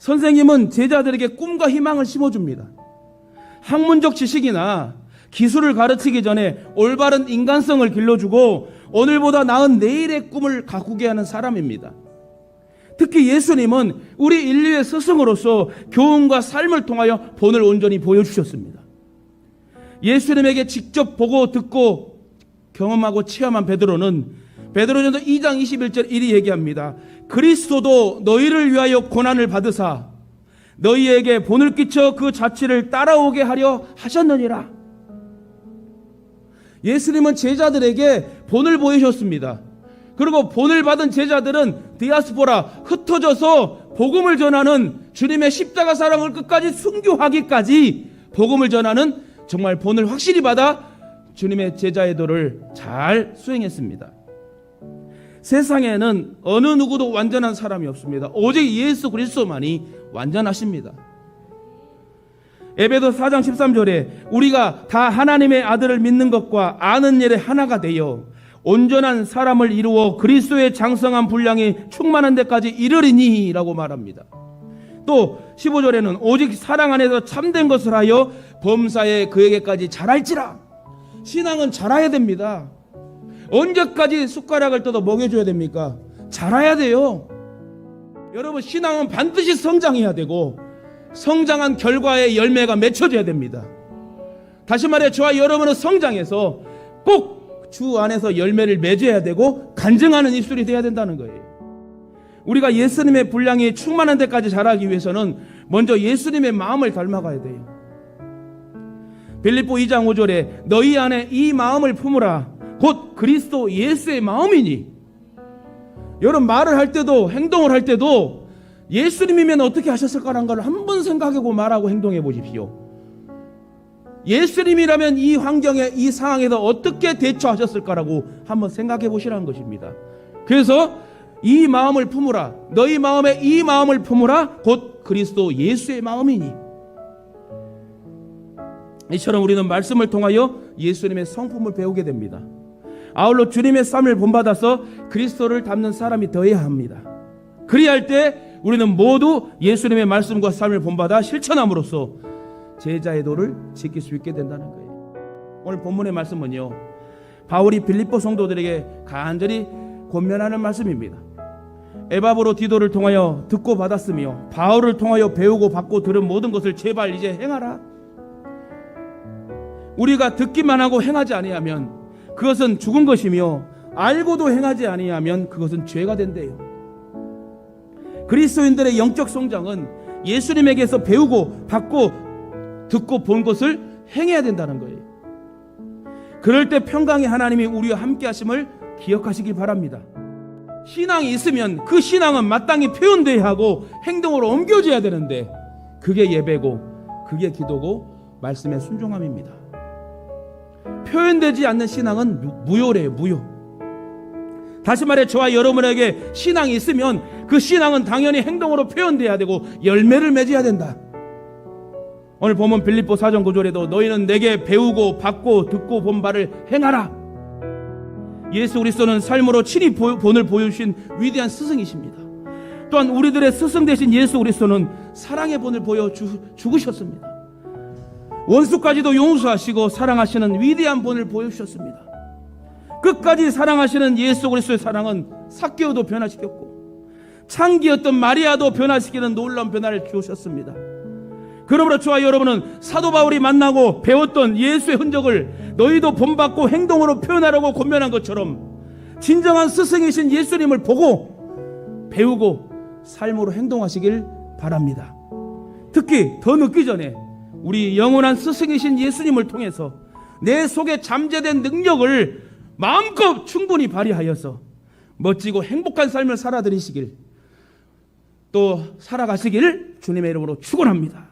선생님은 제자들에게 꿈과 희망을 심어줍니다. 학문적 지식이나 기술을 가르치기 전에 올바른 인간성을 길러주고 오늘보다 나은 내일의 꿈을 가꾸게 하는 사람입니다. 특히 예수님은 우리 인류의 스승으로서 교훈과 삶을 통하여 본을 온전히 보여주셨습니다. 예수님에게 직접 보고 듣고 경험하고 체험한 베드로는 베드로전서 2장 21절 이리 얘기합니다. 그리스도도 너희를 위하여 고난을 받으사 너희에게 본을 끼쳐 그 자취를 따라오게 하려 하셨느니라. 예수님은 제자들에게 본을 보이셨습니다. 그리고 본을 받은 제자들은 디아스포라 흩어져서 복음을 전하는 주님의 십자가 사랑을 끝까지 순교하기까지 복음을 전하는 정말 본을 확실히 받아 주님의 제자의 도를 잘 수행했습니다. 세상에는 어느 누구도 완전한 사람이 없습니다. 오직 예수 그리스도만이 완전하십니다. 에베도 4장 13절에 우리가 다 하나님의 아들을 믿는 것과 아는 일에 하나가 되어 온전한 사람을 이루어 그리스도의 장성한 분량이 충만한 데까지 이르리니라고 말합니다. 또 15절에는 오직 사랑 안에서 참된 것을 하여 범사에 그에게까지 잘할지라. 신앙은 잘해야 됩니다. 언제까지 숟가락을 뜯어 먹여줘야 됩니까? 자라야 돼요. 여러분, 신앙은 반드시 성장해야 되고, 성장한 결과의 열매가 맺혀져야 됩니다. 다시 말해, 저와 여러분은 성장해서 꼭 주 안에서 열매를 맺어야 되고, 간증하는 입술이 돼야 된다는 거예요. 우리가 예수님의 분량이 충만한 데까지 자라기 위해서는 먼저 예수님의 마음을 닮아가야 돼요. 빌립보 2장 5절에 너희 안에 이 마음을 품으라 곧 그리스도 예수의 마음이니 여러분 말을 할 때도 행동을 할 때도 예수님이면 어떻게 하셨을까라는 걸 한 번 생각하고 말하고 행동해 보십시오. 예수님이라면 이 환경에 이 상황에서 어떻게 대처하셨을까라고 한번 생각해 보시라는 것입니다. 그래서 이 마음을 품으라 너희 마음에 이 마음을 품으라 곧 그리스도 예수의 마음이니 이처럼 우리는 말씀을 통하여 예수님의 성품을 배우게 됩니다. 아울러 주님의 쌈을 본받아서 그리스도를 닮는 사람이 되어야 합니다. 그리할 때 우리는 모두 예수님의 말씀과 삶을 본받아 실천함으로써 제자의 도를 지킬 수 있게 된다는 거예요. 오늘 본문의 말씀은요. 바울이 빌립보 성도들에게 간절히 권면하는 말씀입니다. 에바브로 디도를 통하여 듣고 받았으며 바울을 통하여 배우고 받고 들은 모든 것을 제발 이제 행하라. 우리가 듣기만 하고 행하지 아니하면 그것은 죽은 것이며 알고도 행하지 아니하면 그것은 죄가 된대요. 그리스도인들의 영적 성장은 예수님에게서 배우고 받고 듣고 본 것을 행해야 된다는 거예요. 그럴 때 평강의 하나님이 우리와 함께 하심을 기억하시기 바랍니다. 신앙이 있으면 그 신앙은 마땅히 표현돼야 하고 행동으로 옮겨져야 되는데 그게 예배고 그게 기도고 말씀의 순종함입니다. 표현되지 않는 신앙은 무- 무효래요, 무효. 다시 말해 저와 여러분에게 신앙이 있으면 그 신앙은 당연히 행동으로 표현돼야 되고 열매를 맺어야 된다. 오늘 보면 빌립보 4장 9절에도 너희는 내게 배우고 받고 듣고 본 바를 행하라. 예수 그리스도는 삶으로 친히 보- 본을 보여주신 위대한 스승이십니다. 또한 우리들의 스승 되신 예수 그리스도는 사랑의 본을 보여 주, 죽으셨습니다. 원수까지도 용서하시고 사랑하시는 위대한 본을 보여주셨습니다. 끝까지 사랑하시는 예수 그리스도의 사랑은 삭개오도 변화시켰고 창기였던 마리아도 변화시키는 놀라운 변화를 주셨습니다. 그러므로 저와 여러분은 사도 바울이 만나고 배웠던 예수의 흔적을 너희도 본받고 행동으로 표현하라고 권면한 것처럼 진정한 스승이신 예수님을 보고 배우고 삶으로 행동하시길 바랍니다. 특히 더 늦기 전에 우리 영원한 스승이신 예수님을 통해서 내 속에 잠재된 능력을 마음껏 충분히 발휘하여서 멋지고 행복한 삶을 살아드리시길 또 살아가시길 주님의 이름으로 축원합니다.